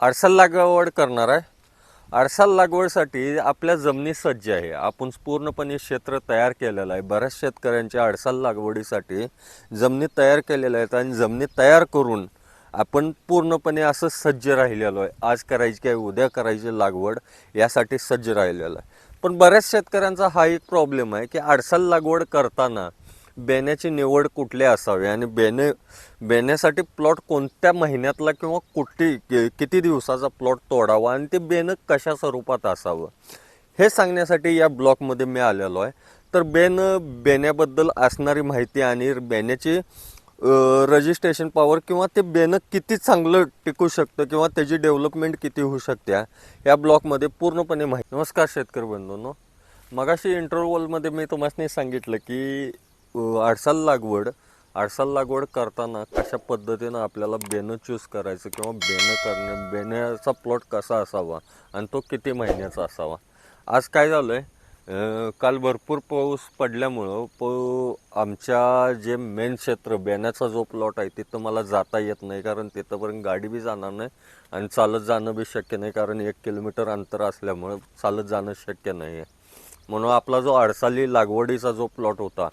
आडसाल लागवड करणार आहे. आडसाल लागवडसाठी आपल्या जमिनी सज्ज आहे. आपण पूर्णपणे क्षेत्र तयार केलेलं आहे. बऱ्याच शेतकऱ्यांच्या आडसाल लागवडीसाठी जमिनी तयार केलेल्या आहेत आणि जमिनी तयार करून आपण पूर्णपणे असं सज्ज राहिलेलो आहे. आज करायची काय उद्या करायची लागवड यासाठी सज्ज राहिलेलो आहे. पण बऱ्याच शेतकऱ्यांचा हा एक प्रॉब्लेम आहे की आडसाल लागवड करताना बेण्याची निवड कुठली असावी? आणि बेणे बेण्यासाठी प्लॉट कोणत्या महिन्यातला किंवा कुठे किती दिवसाचा प्लॉट तोडावा? आणि ते बेणं कशा स्वरूपात असावं? हे सांगण्यासाठी या ब्लॉकमध्ये मी आलेलो आहे. तर बेन बेण्याबद्दल असणारी माहिती आणि बेण्याची रजिस्ट्रेशन पॉवर किंवा ते बेनं किती चांगलं टिकू शकतं किंवा त्याची डेव्हलपमेंट किती होऊ शकते या ब्लॉकमध्ये पूर्णपणे माहिती. नमस्कार शेतकरी बंधूंनो. मगाशी इंटरव्हलमध्ये मी तुम्हाला सांगितलं की आडसाल लागवड आडसाल लागवड करताना कशा पद्धतीनं आपल्याला बेनं चूज करायचं किंवा बेनं करणे बेण्याचा प्लॉट कसा असावा आणि तो किती महिन्याचा असावा? आज काय झालं आहे काल भरपूर पाऊस पडल्यामुळं प आमच्या जे मेन क्षेत्र बेण्याचा जो प्लॉट आहे तिथं मला जाता येत नाही कारण तिथंपर्यंत गाडी बी जाणार नाही आणि चालत जाणं बी शक्य नाही कारण एक किलोमीटर अंतर असल्यामुळं चालत जाणं शक्य नाही आहे म्हणून आपला जो आडसाली लागवडीचा जो प्लॉट होता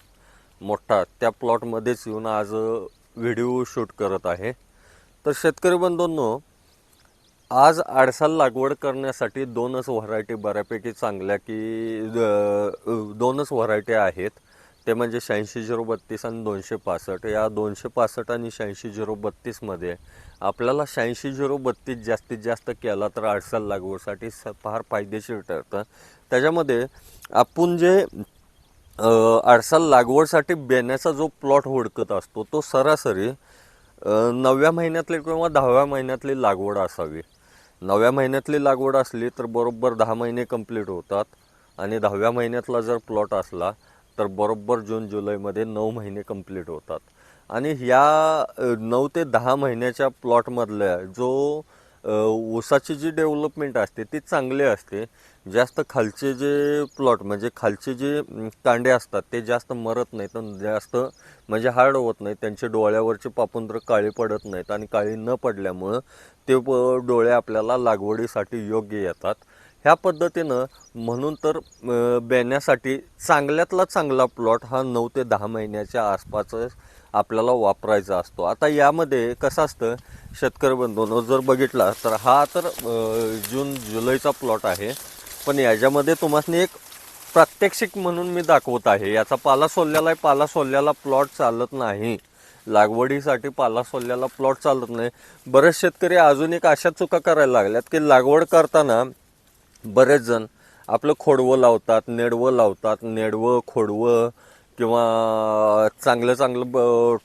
मोठा त्या प्लॉटमध्येच येऊन आज व्हिडिओ शूट करत आहे. तर शेतकरी बंधूंनो आज आडसाल लागवड करण्यासाठी दोनच व्हरायटी बऱ्यापैकी चांगल्या की द- दोनच व्हरायटी आहेत. ते म्हणजे शहाऐंशी झिरो बत्तीस आणि दोनशे पासष्ट. या दोनशे पासष्ट आणि शहाऐंशी झिरो बत्तीसमध्ये आपल्याला शहाऐंशी झिरो बत्तीस जास्तीत जास्त केला तर आडसाल लागवडसाठी स फार फायदेशीर ठरतं. त्याच्यामध्ये आपण जे आडसाल लागवडसाठी बेण्याचा जो प्लॉट हुडकत असतो तो सरासरी नवव्या महिन्यातली किंवा दहाव्या महिन्यातली लागवड असावी. नवव्या महिन्यातली लागवड असली तर बरोबर दहा महिने कंप्लीट होतात आणि दहाव्या महिन्यातला जर प्लॉट असला तर बरोबर जून जुलैमध्ये नऊ महिने कंप्लीट होतात. आणि ह्या नऊ ते दहा महिन्याच्या प्लॉटमधल्या जो ऊसाची जी डेव्हलपमेंट असते ती चांगली असते. जास्त खालचे जे प्लॉट म्हणजे खालचे जे कांडे असतात ते जास्त मरत नाहीत जास्त म्हणजे हार्ड होत नाही त्यांचे डोळ्यावरचे पापुंद्र काळी पडत नाहीत आणि काळी न पडल्यामुळं ते प- डोळे आपल्याला लागवडीसाठी योग्य येतात. ह्या पद्धतीनं म्हणून तर बेण्यासाठी चांगल्यातला चांगला प्लॉट हा नऊ ते दहा महिन्याच्या आसपास आपल्याला वापरायचा असतो. आता यामध्ये कसं असतं शेतकरी बंधूंनो जर बघितला तर हा तर जून जुलैचा प्लॉट आहे. पण याच्यामध्ये तुम्हाला एक प्रात्यक्षिक म्हणून मी दाखवत आहे. याचा पाला सोलल्याला आहे पाला सोलल्याला प्लॉट चालत नाही. लागवडीसाठी पाला सोलल्याला प्लॉट चालत नाही. बरेच शेतकरी अजून एक अशा चुका करायला लागल्यात की लागवड करताना बरेच जण आपलं खोडवं लावतात नेडवं लावतात नेडवं खोडवं किंवा चांगलं चांगलं ब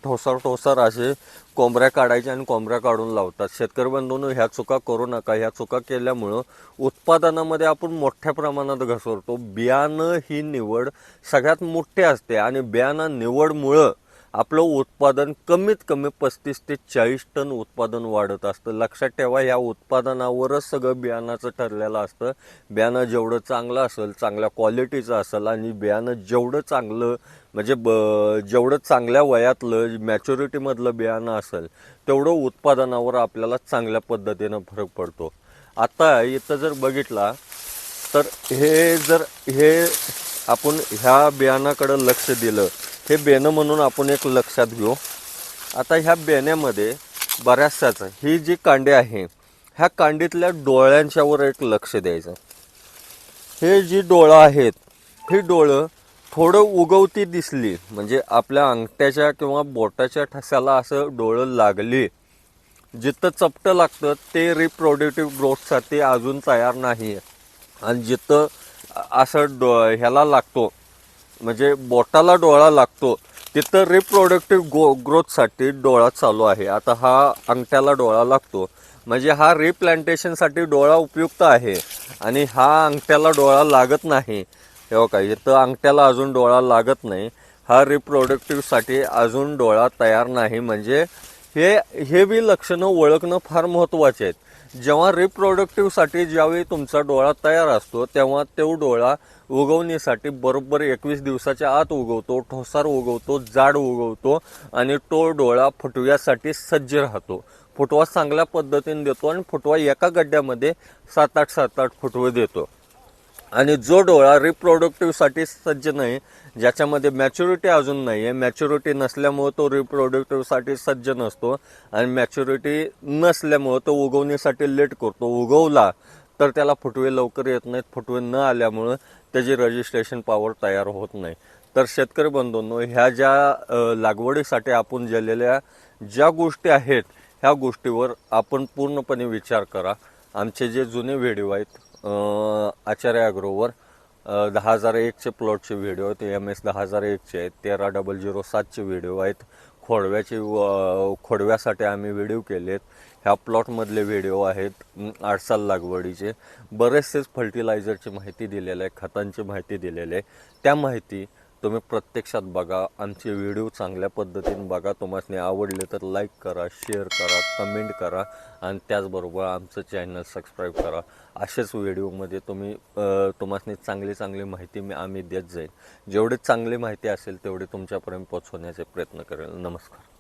ठोसार ठोसार असे कोंबऱ्या काढायच्या आणि कोंबऱ्या काढून लावतात. शेतकरी बंधूंनो ह्या चुका करू नका. ह्या चुका केल्यामुळं उत्पादनामध्ये आपण मोठ्या प्रमाणात घसरतो. बियाणं ही निवड सगळ्यात मोठी असते आणि बियाणं निवडमुळं आपलं उत्पादन कमीत कमी पस्तीस ते चाळीस टन उत्पादन वाढत असतं. लक्षात ठेवा ह्या उत्पादनावरच सगळं बियाणाचं ठरलेलं असतं. बियाणं जेवढं चांगलं असेल चांगल्या क्वालिटीचं असेल आणि बियाणं जेवढं चांगलं म्हणजे ब जेवढं चांगल्या वयातलं मॅच्युरिटीमधलं बियाणं असेल तेवढं उत्पादनावर आपल्याला चांगल्या पद्धतीनं फरक पडतो. आता इथं जर बघितला तर हे जर हे आपण ह्या बियाणाकडं लक्ष दिलं हे बेणं म्हणून आपण एक लक्षात घेऊ. आता ह्या बेण्यामध्ये बऱ्याचशाच ही जी कांडे आहे ह्या कांडीतल्या डोळ्यांच्यावर एक लक्ष द्यायचं. हे जी डोळं आहेत ही डोळं थोडं उगवती दिसली म्हणजे आपल्या अंगठ्याच्या किंवा बोटाच्या ठस्याला असं डोळं लागली. जिथं चपटं लागतं ते रिप्रोडक्टिव्ह ग्रोथसाठी अजून तयार नाही आहे आणि जिथं असं डो ह्याला लागतो म्हणजे बोटाला डोळा लागतो तिथं रिप्रोडक्टिव्ह गो ग्रोथसाठी डोळा चालू आहे. आता हा अंगठ्याला डोळा लागतो. म्हणजे हा रिप्लांटेशनसाठी डोळा उपयुक्त आहे आणि हा अंगठ्याला डोळा लागत नाही. तेव्हा काय इथं अंगठ्याला अजून डोळा लागत नाही. हा रिप्रोडक्टिव्हसाठी अजून डोळा तयार नाही. म्हणजे हे हे बी लक्षणं ओळखणं फार महत्त्वाचे आहेत. जेव्हा रिप्रोडक्टिव्हसाठी ज्यावेळी तुमचा डोळा तयार असतो तेव्हा तो डोळा उगवण्यासाठी बरोबर एकवीस दिवसाच्या आत उगवतो ठोसार उगवतो जाड उगवतो आणि तो डोळा फुटव्यासाठी सज्ज राहतो. फुटवा चांगल्या पद्धतीने देतो आणि फुटवा एका गड्ड्यामध्ये सात आठ सात आठ फुटवे देतो. आणि जो डोळा रिप्रोडक्टिव्हसाठी सज्ज नाही ज्याच्यामध्ये मॅच्युरिटी अजून नाही आहे मॅच्युरिटी नसल्यामुळं तो रिप्रोडक्टिव्हसाठी सज्ज नसतो आणि मॅच्युरिटी नसल्यामुळं तो उगवण्यासाठी लेट करतो. उगवला तर त्याला फुटवे लवकर येत नाहीत. फुटवे न आल्यामुळं त्याची रजिस्ट्रेशन पॉवर तयार होत नाही. तर शेतकरी बंधूंनो ह्या ज्या लागवडीसाठी आपण दिलेल्या ज्या गोष्टी आहेत ह्या गोष्टीवर आपण पूर्णपणे विचार करा. आमचे जे जुने व्हिडिओ आहेत आचार्य अॅग्रोवर दहा हजार एकचे प्लॉटचे व्हिडिओ आहेत एम एस दहा हजार एकचे आहेत तेरा डबल झिरो सातचे व्हिडिओ आहेत. खोडव्याचे खोडव्यासाठी आम्ही व्हिडिओ केलेत. ह्या प्लॉटमधले व्हिडिओ आहेत आडसाल लागवडीचे. बरेचसेच फर्टिलायझरची माहिती दिलेली आहे खतांची माहिती दिलेली आहे. त्या माहिती तुम्ही प्रत्यक्षात बघा आमचे व्हिडिओ चांगल्या पद्धतीने बघा. तुम्हाला आवडले तर लाईक करा शेअर करा कमेंट करा आणि त्याचबरोबर आमचं चॅनल सबस्क्राईब करा. असेच व्हिडिओमध्ये तुम्ही तुम्हाला चांगली चांगली माहिती मी आम्ही देत जाईल जेवढी चांगली माहिती असेल तेवढी तुमच्यापर्यंत पोचवण्याचे प्रयत्न करेल. नमस्कार.